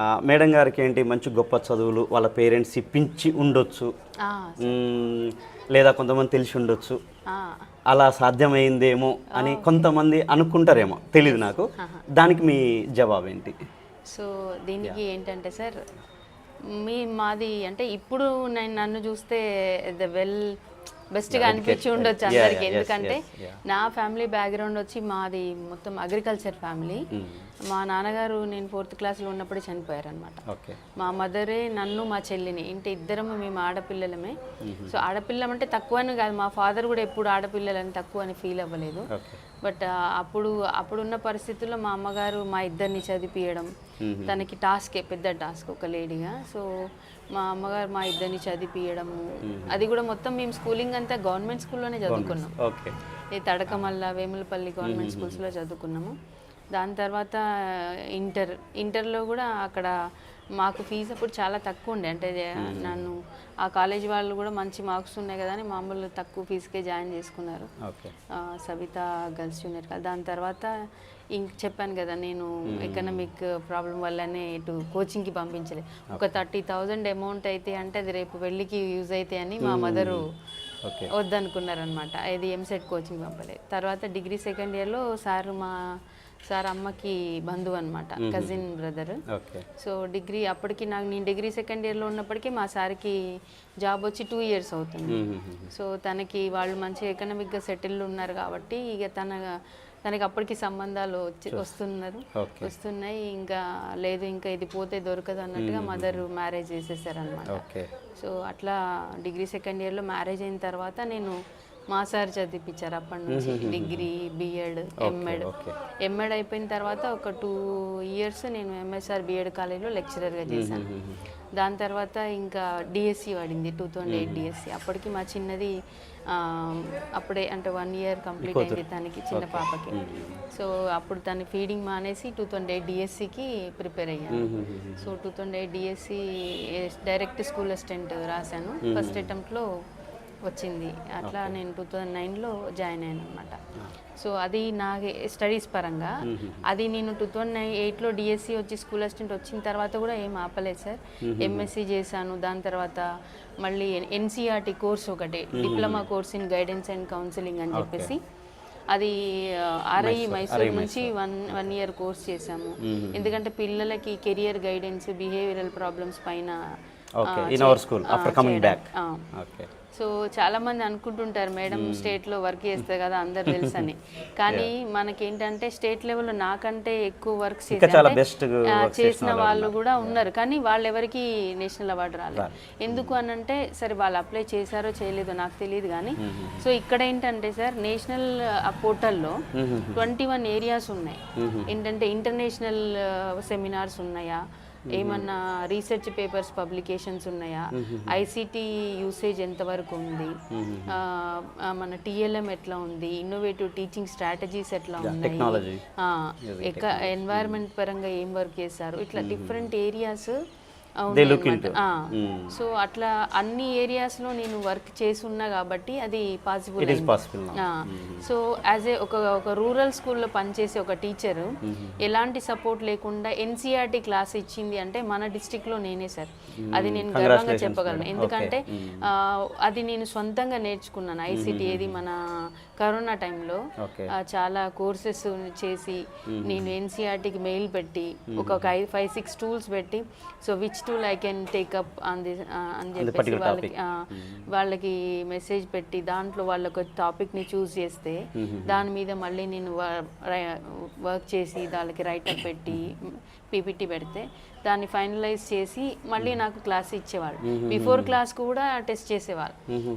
Madam గారికి ఏంటి మంచి గొప్ప చదువులు వాళ్ళ పేరెంట్స్ ఇప్పించి ఉండొచ్చు. లేదా కొంతమంది తెలిసి ఉండొచ్చు. అలా సాధ్యమైందేమో అని కొంతమంది అనుకుంటారేమో. తెలియదు నాకు. దానికి మీ జవాబు ఏంటి? సో దీనికి ఏంటంటే సార్ మీ మాది అంటే ఇప్పుడు నేను నన్ను చూస్తే ద వెల్ బెస్ట్గా అనిపించి ఉండొచ్చు అందరికి. ఎందుకంటే. నా ఫ్యామిలీ బ్యాక్గ్రౌండ్ వచ్చి మాది మొత్తం అగ్రికల్చర్ ఫ్యామిలీ. మా నాన్నగారు నేను ఫోర్త్ క్లాస్లో ఉన్నప్పుడే చనిపోయారు అనమాట మా మదరే నన్ను మా చెల్లిని ఇంటి ఇద్దరము మేము ఆడపిల్లలమే. సో ఆడపిల్లం అంటే తక్కువ అని కాదు మా ఫాదర్ కూడా ఎప్పుడు ఆడపిల్లలని తక్కువ అని ఫీల్ అవ్వలేదు. బట్ అప్పుడు అప్పుడున్న పరిస్థితుల్లో మా అమ్మగారు మా ఇద్దరిని చదివిపియడం తనకి టాస్కే పెద్ద టాస్క్ ఒక లేడీగా. సో మా అమ్మగారు మా ఇద్దరిని చదివిపియడము అది కూడా మొత్తం మేము స్కూలింగ్ అంతా గవర్నమెంట్ స్కూల్లోనే చదువుకున్నాం. ఈ తడకమల్ల వేములపల్లి గవర్నమెంట్ స్కూల్స్లో చదువుకున్నాము. దాని తర్వాత ఇంటర్ ఇంటర్లో కూడా అక్కడ మాకు ఫీజు అప్పుడు చాలా తక్కువ ఉండే. అంటే నన్ను ఆ కాలేజ్ వాళ్ళు కూడా మంచి మార్క్స్ ఉన్నాయి కదా అని మామూలు తక్కువ ఫీజుకే జాయిన్ చేసుకున్నారు. Savitha girls junior college. దాని తర్వాత ఇంక చెప్పాను కదా నేను ఎకనామిక్ ప్రాబ్లం వల్లనే ఇటు కోచింగ్కి పంపించలే. ఒక థర్టీ థౌజండ్ అమౌంట్ అయితే అంటే అది రేపు వెళ్ళికి యూజ్ అయితే అని మా మదరు ఓకే. వద్దనుకున్నారనమాట ఇది ఎంసెట్ కోచింగ్ పంపలేదు. తర్వాత డిగ్రీ సెకండ్ ఇయర్లో సార్ మా సార్ అమ్మకి బంధువు అనమాట కజిన్ బ్రదర్ సో డిగ్రీ అప్పటికి నాకు నేను డిగ్రీ సెకండ్ ఇయర్లో ఉన్నప్పటికీ మా సార్కి జాబ్ వచ్చి టూ ఇయర్స్ అవుతుంది. సో తనకి వాళ్ళు మంచి ఎకనామిక్గా సెటిల్ ఉన్నారు కాబట్టి ఇక తన తనకి అప్పటికి సంబంధాలు వచ్చి వస్తున్నారు. వస్తున్నాయి. ఇంకా లేదు ఇంకా ఇది పోతే దొరకదు అన్నట్టుగా మదర్ మ్యారేజ్ చేసేసారనమాట సో అట్లా డిగ్రీ సెకండ్ ఇయర్లో మ్యారేజ్ అయిన తర్వాత నేను మా సార్ చదివిపించారు అప్పటి నుంచి. డిగ్రీ బిఎడ్ ఎంఎడ్ ఎంఎడ్ అయిపోయిన తర్వాత ఒక టూ ఇయర్స్ నేను ఎంఎస్ఆర్ బిఎడ్ కాలేజ్లో లెక్చరర్గా చేశాను. దాని తర్వాత ఇంకా డిఎస్సి పడింది టూ థౌజండ్ ఎయిట్ డిఎస్సి అప్పటికి మా చిన్నది అప్పుడే అంటే వన్ ఇయర్ కంప్లీట్ అయింది తనకి చిన్న పాపకి. సో అప్పుడు తను ఫీడింగ్ మానేసి టూ థౌజండ్ ఎయిట్ డిఎస్సికి ప్రిపేర్ అయ్యాను. So two thousand eight DSC direct school assistant రాశాను. ఫస్ట్ అటెంప్ట్లో వచ్చింది. అట్లా నేను టూ థౌజండ్ నైన్లో జాయిన్ అయ్యాను అనమాట సో అది నా స్టడీస్ పరంగా. అది నేను టూ థౌజండ్ ఎయిట్లో డిఎస్సి వచ్చి స్కూల్ అసిస్టెంట్ వచ్చిన తర్వాత కూడా ఏం ఆపలేదు సార్. ఎంఎస్సి చేశాను. దాని తర్వాత మళ్ళీ ఎన్సీఆర్టీ కోర్స్ ఒకటి diploma course in guidance and counselling అని చెప్పేసి. అది ఆర్ఐ మైసూర్ నుంచి వన్ వన్ ఇయర్ కోర్స్ చేశాము. ఎందుకంటే పిల్లలకి కెరియర్ గైడెన్స్ బిహేవియరల్ ప్రాబ్లమ్స్ పైన ఓకే ఆ, ఇన్ అవర్ చే- school ah, after coming back చేయడం. ఆ. ఓకే సో చాలా మంది అనుకుంటుంటారు మేడం స్టేట్లో వర్క్ చేస్తారు కదా అందరు తెలుసు అని కానీ మనకేంటంటే స్టేట్ లెవెల్లో నాకంటే ఎక్కువ వర్క్ చేసిన వాళ్ళు కూడా ఉన్నారు. కానీ వాళ్ళు ఎవరికి నేషనల్ అవార్డు రాలేదు. ఎందుకు అని అంటే సరే వాళ్ళు అప్లై చేశారో చేయలేదో నాకు తెలియదు కానీ సో ఇక్కడ ఏంటంటే సార్ నేషనల్ పోర్టల్లో ట్వంటీ వన్ ఏరియాస్ ఉన్నాయి. ఏంటంటే ఇంటర్నేషనల్ సెమినార్స్ ఉన్నాయా? ఏమన్నా రీసెర్చ్ పేపర్స్ పబ్లికేషన్స్ ఉన్నాయా? ఐసిటి యూసేజ్ ఎంతవరకు ఉంది? మన టిఎల్ఎం ఎట్లా ఉంది? ఇన్నోవేటివ్ టీచింగ్ స్ట్రాటజీస్ ఎట్లా ఉన్నాయి? ఎన్వైరన్మెంట్ పరంగా ఏం వర్క్ చేస్తారు ఇట్లా డిఫరెంట్ ఏరియాస్ Into. సో అట్లా అన్ని ఏరియాస్లో నేను వర్క్ చేసి ఉన్నా కాబట్టి అది possible it possible so as a ఒక ఒక రూరల్ స్కూల్లో పనిచేసే ఒక టీచర్ ఎలాంటి సపోర్ట్ లేకుండా ఎన్సీఆర్టీ క్లాస్ ఇచ్చింది అంటే మన డిస్టిక్లో నేనే సార్ అది నేను గర్వంగా చెప్పగలను. ఎందుకంటే అది నేను సొంతంగా నేర్చుకున్నాను. ఐసిటి ఏది మన కరోనా టైంలో చాలా కోర్సెస్ చేసి నేను ఎన్సీఆర్టీకి మెయిల్ పెట్టి ఒక ఫైవ్ సిక్స్ టూల్స్ పెట్టి so which tool I can take up this అని చెప్పేసి particular వాళ్ళకి ఆ, వాళ్ళకి మెసేజ్ పెట్టి దాంట్లో వాళ్ళకి టాపిక్ని చూస్ చేస్తే దాని మీద మళ్ళీ నేను వర్క్ చేసి దానికి రైటప్ పెట్టి పీపీటీ పెడితే దాన్ని ఫైనలైజ్ చేసి మళ్ళీ నాకు క్లాస్ ఇచ్చేవాళ్ళు. బిఫోర్ క్లాస్ కూడా టెస్ట్ చేసేవాళ్ళు.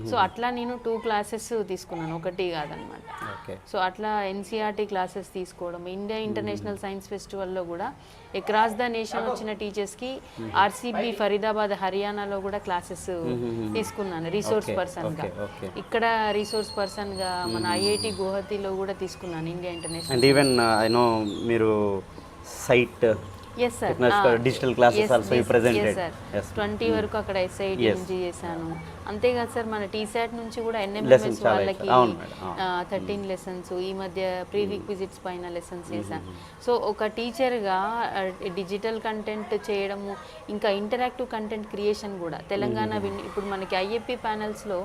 సో అట్లా నేను టూ క్లాసెస్ తీసుకున్నాను. ఒకటి కాదనమాట. సో అట్లా ఎన్సీఆర్టీ క్లాసెస్ తీసుకోవడం ఇండియా ఇంటర్నేషనల్ సైన్స్ ఫెస్టివల్లో కూడా అక్రాస్ ద నేషన్ వచ్చిన టీచర్స్కి ఆర్సీబీ ఫరీదాబాద్ హర్యానాలో కూడా క్లాసెస్ తీసుకున్నాను రీసోర్స్ పర్సన్గా ఇక్కడ రీసోర్స్ పర్సన్గా మన ఐఐటి గువహతిలో కూడా తీసుకున్నాను India international and even I know మీరు site also you presented. Yes. Twenty వరకు అక్కడ ఎస్ఐటి. నుంచి చేశాను. అంతేకాదు సార్ మన టీసాట్ నుంచి కూడా ఎన్ఎంఎంఎస్ వాళ్ళకి థర్టీన్ లెసన్స్ ఈ మధ్య ప్రీ రిక్విజిట్స్ పైన లెసన్స్ చేశాను. సో ఒక టీచర్గా డిజిటల్ కంటెంట్ చేయడము ఇంకా ఇంటరాక్టివ్ కంటెంట్ క్రియేషన్ కూడా. తెలంగాణ ఇప్పుడు మనకి ఐఏపీ ప్యానల్స్లో.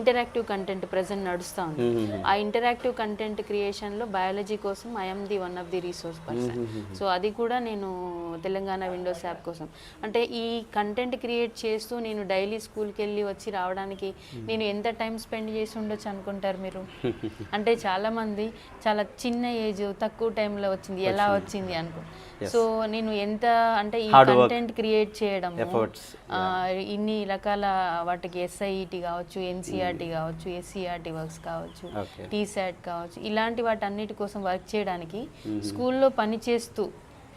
ఇంటరాక్టివ్ కంటెంట్ ప్రజెంట్ నడుస్తూ ఉంది. ఆ ఇంటరాక్టివ్ కంటెంట్ క్రియేషన్లో బయాలజీ కోసం I'm the one of the resource person so అది కూడా నేను తెలంగాణ విండోస్ యాప్ కోసం. అంటే ఈ కంటెంట్ క్రియేట్ చేస్తూ నేను డైలీ స్కూల్కి వెళ్ళి వచ్చి రావడానికి నేను ఎంత టైం స్పెండ్ చేసి ఉండొచ్చు అనుకుంటారు మీరు? అంటే చాలా మంది చాలా చిన్న ఏజ్ తక్కువ టైంలో వచ్చింది. ఎలా వచ్చింది. అనుకో. సో నేను ఎంత అంటే ఈ. కంటెంట్ క్రియేట్ చేయడం ఇన్ని రకాల వాటికి ఎస్ఐఈటి కావచ్చు ఎన్సీఆర్టీ కావచ్చు ఎస్సీఆర్టీ వర్క్స్ కావచ్చు Okay. టీసాట్ కావచ్చు ఇలాంటి వాటి అన్నిటి కోసం వర్క్ చేయడానికి స్కూల్లో పని చేస్తూ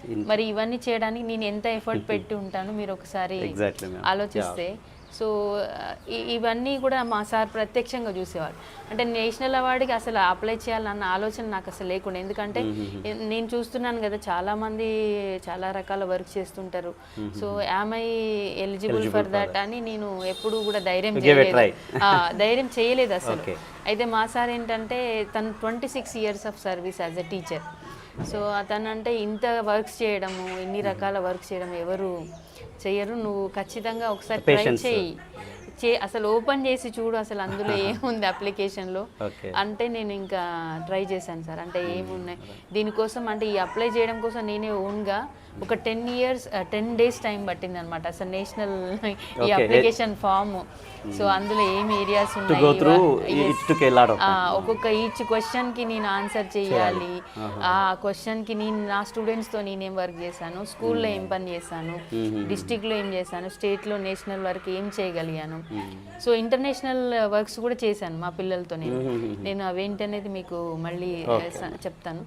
మరి ఇవన్నీ చేయడానికి నేను ఎంత ఎఫర్ట్ పెట్టి ఉంటాను మీరు ఒకసారి. ఆలోచిస్తే. సో ఇవన్నీ కూడా మా సార్ ప్రత్యక్షంగా చూసేవాడు అంటే నేషనల్ అవార్డుకి అసలు అప్లై చేయాలన్న ఆలోచన నాకు అసలు లేకుండా ఎందుకంటే నేను చూస్తున్నాను కదా చాలా మంది చాలా రకాల వర్క్ చేస్తుంటారు. So I eligible for that అని నేను ఎప్పుడు కూడా ధైర్యం చేయలేదు. ధైర్యం చేయలేదు అసలు. అయితే మా సార్ ఏంటంటే తను twenty six years of service as a teacher so అతను అంటే ఇంత వర్క్స్ చేయడము ఇన్ని రకాల వర్క్ చేయడం ఎవరు చెయ్యరు. నువ్వు ఖచ్చితంగా ఒకసారి ట్రై. చేయి చే అసలు ఓపెన్ చేసి చూడు అసలు అందులో ఏముంది అప్లికేషన్లో. అంటే నేను ఇంకా ట్రై చేశాను సార్. అంటే ఏమున్నాయి? దీనికోసం అంటే ఈ అప్లై చేయడం కోసం నేనే ఓన్గా ఒక ten years ten days time పట్టింది అనమాట అసలు నేషనల్ ఈ. Application form. సో అందులో ఏం ఏరియాస్ ఉన్నాయి? ఒక్కొక్క ఈచ్ క్వశ్చన్కి నేను ఆన్సర్ చేయాలి. ఆ క్వశ్చన్కి నేను నా స్టూడెంట్స్తో నేనేం వర్క్ చేశాను? స్కూల్లో ఏం పని చేశాను? డిస్టిక్లో ఏం చేశాను? స్టేట్లో నేషనల్ వర్క్ ఏం చేయగలిగాను? సో ఇంటర్నేషనల్ వర్క్స్ కూడా చేశాను మా పిల్లలతో నేను. నేను అవేంటనేది మీకు మళ్ళీ చెప్తాను.